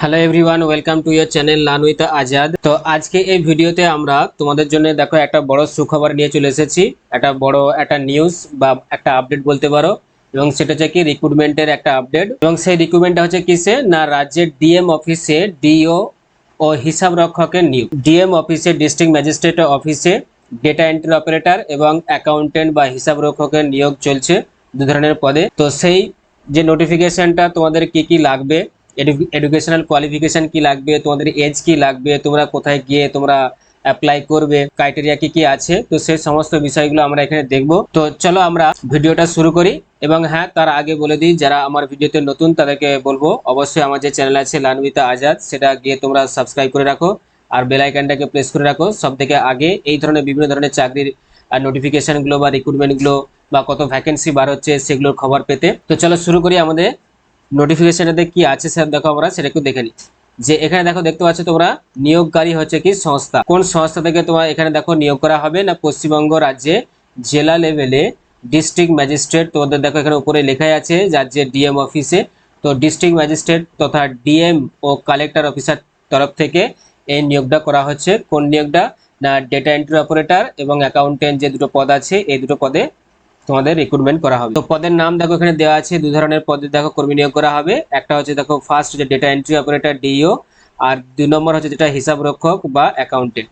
Hello everyone welcome to your channel learn with Azad তো আজকে এই ভিডিওতে আমরা তোমাদের জন্য দেখো একটা বড় সুখবর নিয়ে চলে এসেছি। একটা বড়, একটা নিউজ বা একটা আপডেট বলতে পারো। এবং সেটা হচ্ছে কি রিক্রুটমেন্টের একটা আপডেট এবং সেই রিক্রুটমেন্টটা হচ্ছে কিসে? না, রাজ্যের ডিএম অফিসে ডিও ও হিসাব রক্ষকের নিয়োগ। ডিএম অফিসে ডিস্ট্রিক্ট ম্যাজিস্ট্রেট অফিসে ডেটা এন্ট্রি অপারেটর এবং অ্যাকাউন্টেন্ট বা হিসাব রক্ষকের নিয়োগ চলছে দু ধরনের পদে। তো সেই যে নোটিফিকেশনটা তোমাদের কি কি লাগবে এডুকেশনাল কোয়ালিফিকেশন কি লাগবে, তোমাদের এজ কি লাগবে, তোমরা কোথায় গিয়ে তোমরা অ্যাপ্লাই করবে ক্রাইটেরিয়া কি কি আছে, তো সেই সমস্ত বিষয়গুলো আমরা এখানে দেখব। তো চলো আমরা ভিডিওটা শুরু করি এবং হ্যাঁ তার আগে বলে দিই, যারা আমার ভিডিওতে নতুন তাদেরকে বলব, অবশ্যই আমার যে চ্যানেল আছে লানবিতা আজাদ, সেটা গিয়ে তোমরা সাবস্ক্রাইব করে রাখো আর বেল আইকনটাকে প্রেস করে রাখো। সব থেকে আগে এই ধরনের বিভিন্ন ধরনের চাকরির নোটিফিকেশনগুলো বা রিক্রুটমেন্টগুলো বা কত ভ্যাকেন্সি বার হচ্ছে সেগুলোর খবর পেতে। তো চলো শুরু করি আমাদের নোটিফিকেশনেতে কি আছে স্যার দেখো আমরা সেটা একটু দেখে নিই। যে এখানে দেখো দেখতে পাচ্ছ তোমরা, নিয়োগকারী হচ্ছে কি সংস্থা। কোন সংস্থা থেকে তোমার এখানে দেখো নিয়োগ করা হবে না পশ্চিমবঙ্গ রাজ্যে জেলা লেভেলে ডিস্ট্রিক্ট ম্যাজিস্ট্রেট তোমাদের দেখো এখানে উপরে লেখাই আছে রাজ্যের ডিএম অফিসে তো ডিস্ট্রিক্ট ম্যাজিস্ট্রেট তথা ডিএম ও কালেক্টর অফিসার তরফ থেকে এই নিয়োগটা করা হচ্ছে। কোন নিয়োগটা? না ডেটা এন্ট্রি অপারেটর এবং অ্যাকাউন্টেন্ট যে দুটো পদ আছে, এই দুটো পদে তোমাদের রিক্রুটমেন্ট করা হবে। তো পদের নাম দেখো এখানে দেওয়া আছে, দু ধরনের পদে দেখো কর্মী নিয়োগ করা হবে। একটা হচ্ছে দেখো ফার্স্ট হচ্ছে ডেটা এন্ট্রি অপারেটর ডিও আর দুই নম্বর হচ্ছে যেটা হিসাব রক্ষক বা অ্যাকাউন্টেন্ট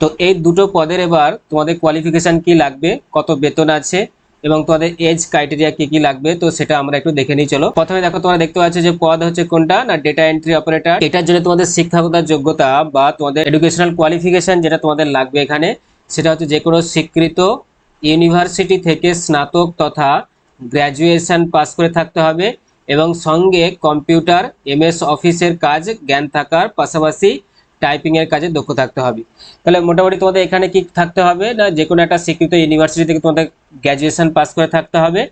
তো এই দুটো পদের এবার তোমাদের কোয়ালিফিকেশন কি লাগবে, কত বেতন আছে, এবং তোমাদের এজ ক্রাইটেরিয়া কি কি লাগবে, তো সেটা আমরা একটু দেখে নিই, চলো। প্রথমে দেখো তোমরা দেখতে পাচ্ছ যে পদ হচ্ছে কোনটা, না ডেটা এন্ট্রি অপারেটর এটার জন্য তোমাদের শিক্ষাগত যোগ্যতা বা তোমাদের এডুকেশনাল কোয়ালিফিকেশন যেটা তোমাদের লাগবে এখানে, সেটা হচ্ছে যে কোনো স্বীকৃত ইউনিভার্সিটি থেকে স্নাতক তথা গ্র্যাজুয়েশন পাস করে থাকতে হবে এবং সঙ্গে কম্পিউটার, এমএস অফিসের কাজ, জ্ঞান থাকার পাশাপাশি টাইপিংয়ের কাজে দক্ষ থাকতে হবে। তাহলে মোটামুটি তোমাদের এখানে কি থাকতে হবে না? যে কোনো একটা স্বীকৃত ইউনিভার্সিটি থেকে তোমাদের গ্র্যাজুয়েশন পাস করে থাকতে হবে।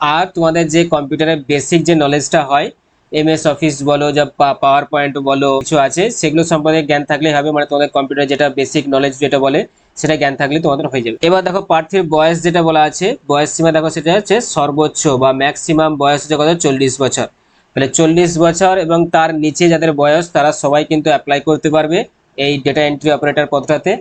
আর তোমাদের যে কম্পিউটারের বেসিক যে নলেজটা হয়, এমএস অফিস বলো যা পাওয়ার পয়েন্ট বলো, কিছু আছে, সেগুলো সম্পর্কে জ্ঞান থাকলেই হবে। মানে তোমাদের কম্পিউটার যেটা বেসিক নলেজ যেটা বলে সেটা জ্ঞান থাকলে তোমাদের হয়ে যাবে। এবার দেখো প্রার্থীর বয়স যেটা বলা আছে, বয়স সীমা দেখো সেটা হচ্ছে সর্বোচ্চ বা ম্যাক্সিমাম বয়স হচ্ছে কত? চল্লিশ বছর। তাহলে চল্লিশ বছর এবং তার নিচে যাদের বয়স, তারা সবাই কিন্তু অ্যাপ্লাই করতে পারবে এই ডেটা এন্ট্রি অপারেটর পদটাতে।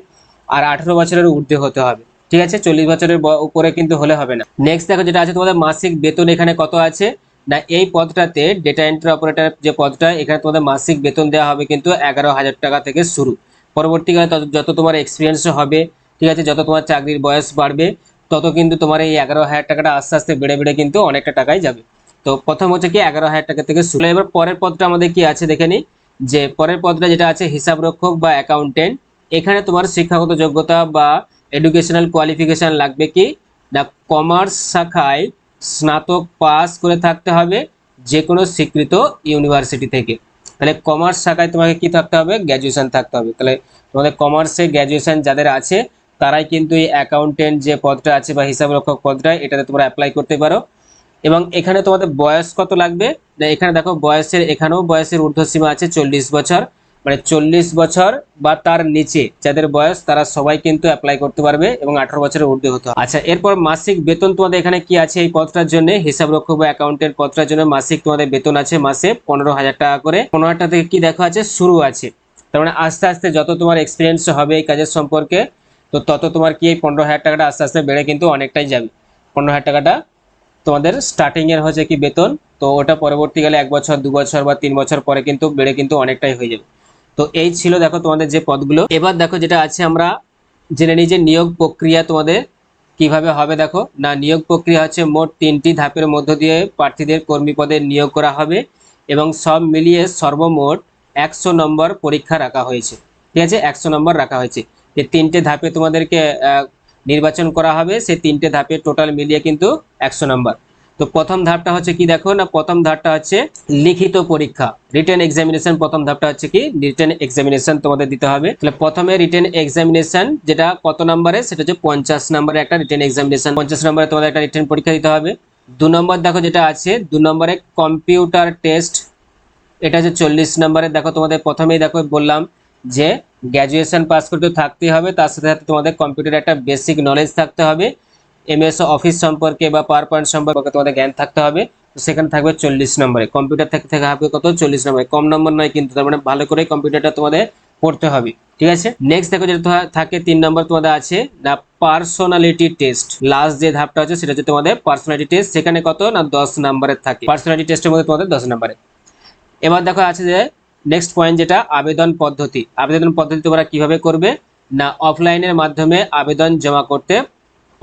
আর আঠেরো বছরের ঊর্ধ্বে হতে হবে। ঠিক আছে? চল্লিশ বছরের উপরে কিন্তু হলে হবে না। নেক্সট দেখো যেটা আছে, তোমাদের মাসিক বেতন এখানে কত আছে? না, এই পদটাতে ডেটা এন্ট্রি অপারেটর যে পদটা, এখানে তোমাদের মাসিক বেতন দেওয়া হবে কিন্তু এগারো হাজার টাকা থেকে শুরু। পরবর্তীকালে যত তোমার এক্সপিরিয়েন্স হবে, ঠিক আছে, যত তোমার চাকরির বয়স বাড়বে, তত কিন্তু তোমার এই এগারো হাজার টাকাটা আস্তে আস্তে বেড়ে বেড়ে কিন্তু অনেকটা টাকাই যাবে। তো প্রথম হচ্ছে কি এগারো হাজার টাকা থেকে শুরু। এবার পরের পদটা আমাদের কি আছে দেখে নিই। যে পরের পদটা যেটা আছে হিসাব রক্ষক বা অ্যাকাউন্টেন্ট এখানে তোমার শিক্ষাগত যোগ্যতা বা এডুকেশনাল কোয়ালিফিকেশন লাগবে কি? না কমার্স শাখায় স্নাতক পাস করে থাকতে হবে যে কোনো স্বীকৃত ইউনিভার্সিটি থেকে। তাহলে কমার্স শাখায় তোমাকে কি থাকতে হবে? গ্র্যাজুয়েশন থাকতে হবে। তাহলে তোমাদের কমার্সে গ্র্যাজুয়েশন যাদের আছে, তারাই কিন্তু এই অ্যাকাউন্টেন্ট যে পদটা আছে বা হিসাব রক্ষক পদটা, এটাতে তোমরা অ্যাপ্লাই করতে পারো। এবং এখানে তোমাদের বয়স কত লাগবে? এখানে দেখো বয়সের, এখানেও বয়সের ঊর্ধ্বসীমা আছে চল্লিশ বছর। মানে চল্লিশ বছর বা তার নিচে, যাদের বয়স তারা সবাই কিন্তু অ্যাপ্লাই করতে পারবে এবং আঠারো বছরের ঊর্ধ্বে হতে হবে। আচ্ছা এরপর মাসিক বেতন তোমাদের এখানে কি আছে এই পদটার জন্য? হিসাব রক্ষক বা অ্যাকাউন্টের পদটার জন্য মাসিক তোমাদের বেতন আছে মাসে পনেরো হাজার টাকা করে। পনেরো হাজার টাকা থেকে কি দেখা আছে? শুরু আছে। তার মানে আস্তে আস্তে যত তোমার এক্সপিরিয়েন্স হবে এই কাজের সম্পর্কে, তো তত তোমার কি এই পনেরো হাজার টাকাটা আস্তে আস্তে বেড়ে কিন্তু অনেকটাই যাবে। পনেরো হাজার টাকাটা তোমাদের স্টার্টিং এর হচ্ছে কি বেতন, তো ওটা পরবর্তীকালে এক বছর, দু বছর বা তিন বছর পরে কিন্তু বেড়ে কিন্তু অনেকটাই হয়ে যাবে। তো এই ছিল দেখো তোমাদের যে পদগুলো। এবার দেখো যেটা আছে আমরা জেনে নিই যে নিয়োগ প্রক্রিয়া তোমাদের কীভাবে হবে দেখো। না, নিয়োগ প্রক্রিয়া হচ্ছে মোট তিনটি ধাপের মধ্য দিয়ে প্রার্থীদের কর্মী পদে নিয়োগ করা হবে এবং সব মিলিয়ে সর্বমোট একশো নম্বর পরীক্ষা রাখা হয়েছে। ঠিক আছে? একশো নম্বর রাখা হয়েছে। যে তিনটে ধাপে তোমাদেরকে নির্বাচন করা হবে। সেই তিনটে ধাপে টোটাল মিলিয়ে কিন্তু একশো নম্বর। তো প্রথম ধাপটা হচ্ছে কি দেখো না, প্রথম ধাপটা হচ্ছে লিখিত পরীক্ষা। রিটেন এক্সামিনেশন প্রথম ধাপটা হচ্ছে কি রিটেন এক্সামিনেশন তোমাদের দিতে হবে। তাহলে প্রথমে রিটেন এক্সামিনেশন যেটা কত নম্বরে, সেটা হচ্ছে পঞ্চাশ নম্বরে একটা রিটেন এক্সামিনেশন পঞ্চাশ নম্বরে তোমাদের একটা রিটেন পরীক্ষা দিতে হবে। দু নম্বর দেখো যেটা আছে, দু নম্বরে কম্পিউটার টেস্ট এটা হচ্ছে চল্লিশ নম্বরে। দেখো তোমাদের প্রথমেই দেখো বললাম যে গ্র্যাজুয়েশন পাস করতে থাকতে হবে, তার সাথে সাথে তোমাদের কম্পিউটার একটা বেসিক নলেজ থাকতে হবে। এমএস অফিস সম্পর্কে বা পাওয়ার পয়েন্ট সম্পর্কে তোমাদের জ্ঞান থাকতে হবে। তো সেখানে থাকবে চল্লিশ নম্বরে। কম্পিউটার থেকে থেকে কত? চল্লিশ নম্বরে। কম নম্বর নয় কিন্তু তার মানে ভালো করে কম্পিউটারটা তোমাদের পড়তে হবে। ঠিক আছে? নেক্সট দেখো যেটা থাকে, তিন নম্বর তোমাদের আছে না পার্সোনালিটি টেস্ট লাস্ট যে ধাপটা আছে সেটা হচ্ছে তোমাদের পার্সোনালিটি টেস্ট সেখানে কত? না দশ নম্বরের থাকে। পার্সোনালিটি টেস্টের মধ্যে তোমাদের দশ নম্বরে। এবার দেখো আছে যে নেক্সট পয়েন্ট যেটা, আবেদন পদ্ধতি। আবেদন পদ্ধতি তোমরা কীভাবে করবে? না অফলাইনের মাধ্যমে আবেদন জমা করতে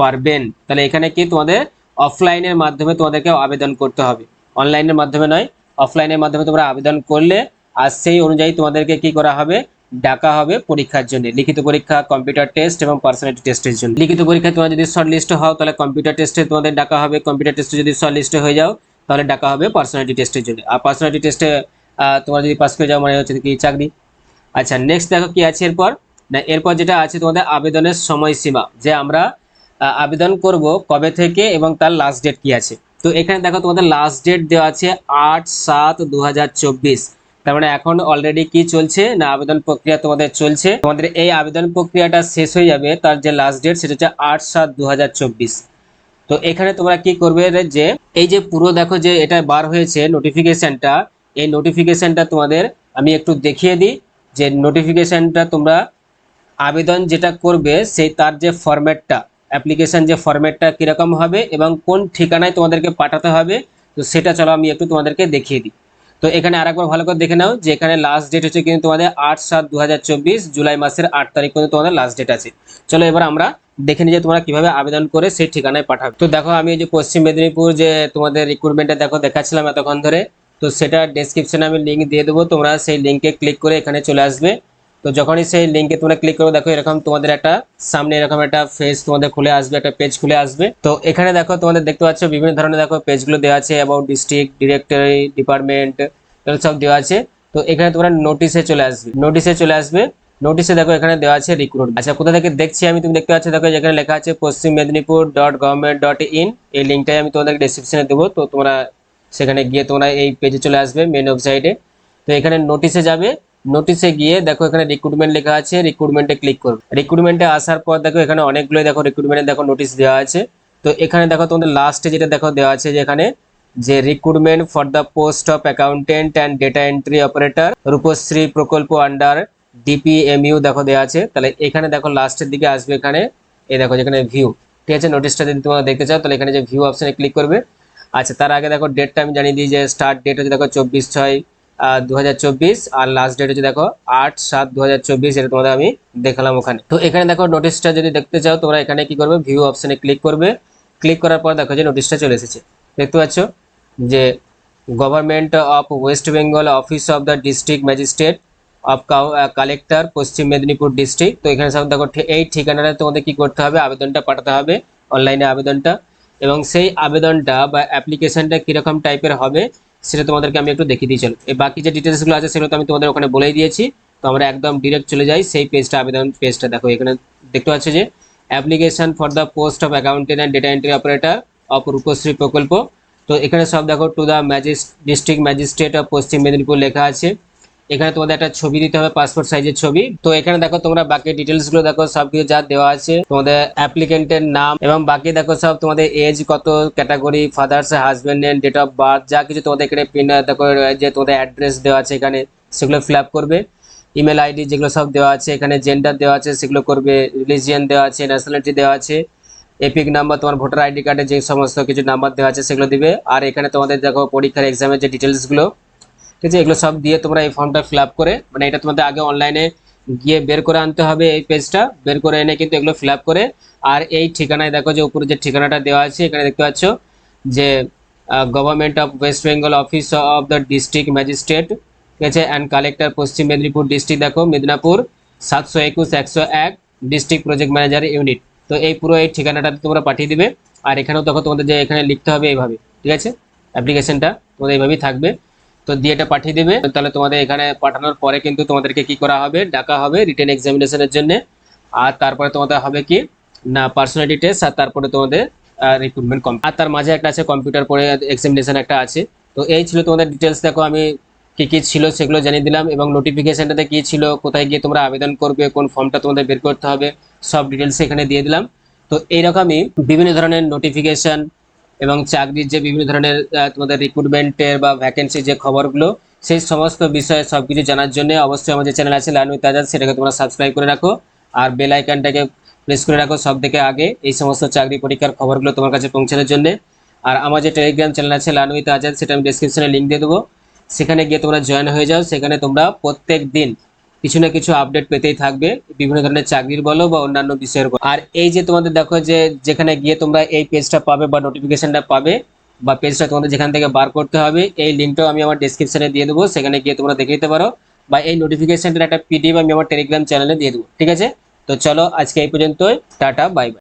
পারবেন, তাহলে এখানে কি তোমাদের অফলাইনের মাধ্যমে তোমাদেরকে আবেদন করতে হবে। অনলাইনের মাধ্যমে নয় অফলাইনের মাধ্যমে তোমরা আবেদন করলে আর সেই অনুযায়ী তোমাদেরকে কি করা হবে, ডাকা হবে পরীক্ষার জন্য, লিখিত পরীক্ষা কম্পিউটার টেস্ট এবং পার্সোনালিটি টেস্টের জন্য। লিখিত পরীক্ষায় তোমরা যদি শর্ট লিস্ট হও, তাহলে কম্পিউটার টেস্টে তোমাদের ডাকা হবে কম্পিউটার টেস্টে যদি শর্ট লিস্টে হয়ে যাও, তাহলে ডাকা হবে পার্সোনালিটি টেস্টের জন্য। আর পার্সোনালিটি টেস্টে তোমরা যদি পাস করে যাও মানে হচ্ছে কি চাকরি। আচ্ছা নেক্সট দেখো কি আছে এরপর। না, এরপর যেটা আছে তোমাদের আবেদনের সময়সীমা, যে আমরা আবেদন করব কবে থেকে এবং তার লাস্ট ডেট কি আছে। তো এখানে দেখো তোমাদের লাস্ট ডেট দেওয়া আছে আট সাত দু তার মানে এখন অলরেডি কি চলছে না আবেদন প্রক্রিয়া তোমাদের চলছে? তোমাদের এই আবেদন প্রক্রিয়াটা শেষ হয়ে যাবে, তার যে লাস্ট ডেট সেটা হচ্ছে আট সাত দু তো এখানে তোমরা কি করবে যে, এই যে পুরো দেখো যে এটা বার হয়েছে নোটিফিকেশনটা এই নোটিফিকেশনটা তোমাদের আমি একটু দেখিয়ে দিই, যে নোটিফিকেশনটা তোমরা আবেদন যেটা করবে সেই তার যে ফরম্যাটটা অ্যাপ্লিকেশন যে ফরম্যাটটা কীরকম হবে এবং কোন ঠিকানায় তোমাদেরকে পাঠাতে হবে, তো সেটা চলো আমি একটু তোমাদেরকে দেখিয়ে দিই। তো এখানে আরেকবার ভালো করে দেখে নাও যে এখানে লাস্ট ডেট হচ্ছে কিন্তু তোমাদের আট সাত দু জুলাই মাসের আট তারিখ পর্যন্ত তোমাদের লাস্ট ডেট আছে। চলো এবার আমরা দেখে নিই যে তোমরা কীভাবে আবেদন করে সেই ঠিকানায় পাঠাবে। তো দেখো আমি যে পশ্চিম মেদিনীপুর যে তোমাদের রিক্রুটমেন্টে দেখো দেখাচ্ছিলাম এতক্ষণ ধরে, তো সেটা ডেসক্রিপশনে আমি লিঙ্ক দিয়ে দেবো, তোমরা সেই লিঙ্কে ক্লিক করে এখানে চলে আসবে। তো যখনই সেই লিঙ্কে তোমরা ক্লিক করো দেখো এরকম তোমাদের একটা সামনে এরকম একটা ফেস তোমাদের খুলে আসবে, একটা পেজ খুলে আসবে। তো এখানে দেখো তোমাদের দেখতে পাচ্ছ বিভিন্ন ধরনের দেখো পেজগুলো দেওয়া আছে অ্যাবাউট ডিস্ট্রিক্ট ডিরেক্টরি ডিপার্টমেন্ট সব দেওয়া আছে। তো এখানে তোমরা নোটিশে চলে আসবে। নোটিশে চলে আসবে। নোটিশে দেখো এখানে দেওয়া আছে রিক্রুট আচ্ছা কোথা থেকে দেখছি আমি? তুমি দেখতে পাচ্ছ, দেখো যেখানে লেখা আছে Paschim Medinipur dot government dot in এই লিঙ্কটাই আমি তোমাদের ডিসক্রিপশনে দেবো। তো তোমরা সেখানে গিয়ে তোমরা এই পেজে চলে আসবে মেন ওয়েবসাইটে তো এখানে নোটিশে যাবে। নোটিশে গিয়ে দেখো এখানে রিক্রুটমেন্ট লেখা আছে রিক্রুটমেন্টে ক্লিক করবে। রিক্রুটমেন্টে আসার পর দেখো এখানে অনেকগুলো দেখো রিক্রুটমেন্টে দেখো নোটিশ দেওয়া আছে। তো এখানে দেখো তোমাদের লাস্টে যেটা দেখো দেওয়া আছে যে এখানে যে recruitment for the post of accountant and data entry operator Rupashree প্রকল্প আন্ডার ডিপিএমইউ দেখো দেওয়া আছে। তাহলে এখানে দেখো লাস্টের দিকে আসবে এখানে, এই দেখো যেখানে ভিউ ঠিক আছে? নোটিশটা যদি তোমরা দেখতে চাও, তাহলে এখানে যে ভিউ অপশনে ক্লিক করবে। আচ্ছা তার আগে দেখো ডেটটা আমি জানিয়ে দিই যে স্টার্ট ডেট হচ্ছে দেখো চব্বিশ ছয় দু হাজার চব্বিশ, আর লাস্ট ডেট হচ্ছে দেখো আট সাত দু এটা তোমাদের আমি দেখালাম ওখানে। তো এখানে দেখো নোটিশটা যদি দেখতে চাও, তোমরা এখানে কি করবে? ভিউ অপশনে ক্লিক করবে। ক্লিক করার পর দেখো যে নোটিশটা চলে এসেছে। দেখতে পাচ্ছ যে government of West Bengal office of the district magistrate of collector Paschim Medinipur district তো এখানে সব দেখো এই ঠিকানাটা তোমাদের কি করতে হবে? আবেদনটা পাঠাতে হবে অনলাইনে আবেদনটা। এবং সেই আবেদনটা বা অ্যাপ্লিকেশনটা কীরকম টাইপের হবে সেটা তোমাদেরকে আমি একটু দেখিয়ে চলো। এই বাকি যে ডিটেলসগুলো আছে, সেগুলো তো আমি তোমাদের ওখানে বলেই দিয়েছি। তো আমরা একদম ডিরেক্ট চলে যাই, সেই পেজটা আবেদন পেজটা দেখো, এখানে দেখতে পাচ্ছ যে application for the post of accountant and data entry operator of Rupashree প্রকল্প তো এখানে সব দেখো to the magis district magistrate of Paschim Medinipur লেখা আছে। এখানে তোমাদের একটা ছবি দিতে হবে পাসপোর্ট সাইজের ছবি। তো এখানে দেখো তোমরা বাকি ডিটেলসগুলো দেখো, সবকিছু যা দেওয়া আছে, তোমাদের অ্যাপ্লিকেন্টের নাম এবং বাকি দেখো সব তোমাদের এজ কত category father's husband name date of birth যা কিছু তোমাদের এখানে পিন দেখো যে তোমাদের অ্যাড্রেস দেওয়া আছে এখানে, সেগুলো ফিল করবে। ইমেল আইডি যেগুলো সব দেওয়া আছে, এখানে জেন্ডার দেওয়া আছে, সেগুলো করবে রিলিজিয়ান দেওয়া আছে ন্যাশনালিটি দেওয়া আছে। এপিক নাম্বার তোমার ভোটার আইডি কার্ডে যে সমস্ত কিছু নাম্বার দেওয়া আছে, সেগুলো দিবে। আর এখানে তোমাদের দেখো পরীক্ষার এক্সামের যে ডিটেলসগুলো ঠিক আছে, এগুলো সব দিয়ে তোমরা এই ফর্মটা ফিল করে মানে এটা তোমাদের আগে অনলাইনে গিয়ে বের করে আনতে হবে এই পেজটা বের করে এনে কিন্তু এগুলো ফিল করে, আর এই ঠিকানায় দেখো যে উপরে যে ঠিকানাটা দেওয়া আছে, এখানে দেখতে পাচ্ছ যে government of West Bengal office of the district magistrate ঠিক আছে and collector Paschim Medinipur district দেখো, মেদিনীপুর সাতশো একুশ, একশো এক ডিস্ট্রিক্ট প্রজেক্ট ম্যানেজার ইউনিট তো এই পুরো এই ঠিকানাটা তোমরা পাঠিয়ে দিবে, আর এখানেও দেখো তোমাদের যে এখানে লিখতে হবে এইভাবে, ঠিক আছে? অ্যাপ্লিকেশনটা তোমাদের এইভাবেই থাকবে। তো দিয়ে এটা পাঠিয়ে দেবে। তাহলে তোমাদের এখানে পাঠানোর পরে কিন্তু তোমাদেরকে কি করা হবে? ডাকা হবে রিটেন এক্সামিনেশনের জন্য। আর তারপরে তোমাদের হবে কি? না পার্সোনালিটি টেস্ট আর তারপরে তোমাদের রিক্রুটমেন্ট কম আর তার মাঝে একটা আছে কম্পিউটার পরে এক্সামিনেশন একটা আছে। তো এই ছিল তোমাদের ডিটেলস দেখো আমি কি কি ছিল সেগুলো জানিয়ে দিলাম এবং নোটিফিকেশনটাতে কি ছিল, কোথায় গিয়ে তোমরা আবেদন করবে, কোন ফর্মটা তোমাদের বের করতে হবে, সব ডিটেলস এখানে দিয়ে দিলাম। তো এইরকমই বিভিন্ন ধরনের নোটিফিকেশন এবং চাকরির যে বিভিন্ন ধরনের তোমাদের রিক্রুটমেন্টের বা ভ্যাকেন্সির যে খবরগুলো, সেই সমস্ত বিষয়ে সবকিছু জানার জন্য অবশ্যই আমাদের চ্যানেল আছে লার্ন উইথ আজাদ সেটাকে তোমরা সাবস্ক্রাইব করে রাখো। আর বেল আইকনটাকে প্রেস করে রাখো সব থেকে আগে, এই সমস্ত চাকরি পরীক্ষার খবরগুলো তোমার কাছে পৌঁছানোর জন্য। আর আমার যে টেলিগ্রাম চ্যানেল আছে লার্ন উইথ আজাদ সেটা আমি ডিসক্রিপশনে লিঙ্ক দিয়ে দেবো। সেখানে গিয়ে তোমরা জয়েন হয়ে যাও, সেখানে তোমরা প্রত্যেক দিন কিছু না কিছু আপডেট পেতেই থাকবে। বিভিন্ন ধরনের চাকরির বলো বা অন্যান্য বিষয়ের বলো। আর এই যে তোমাদের দেখো যে যেখানে গিয়ে তোমরা এই পেজটা পাবে বা নোটিফিকেশনটা পাবে বা পেজটা তোমাদের যেখান থেকে বার করতে হবে, এই লিঙ্কটাও আমি আমার ডিসক্রিপশনে দিয়ে দেবো। সেখানে গিয়ে তোমরা দেখে নিতে পারো বা এই নোটিফিকেশনটার একটা পিডিএফ আমি আমার টেলিগ্রাম চ্যানেলে দিয়ে দেবো। ঠিক আছে? তো চলো আজকে এই পর্যন্তই। Tata bye bye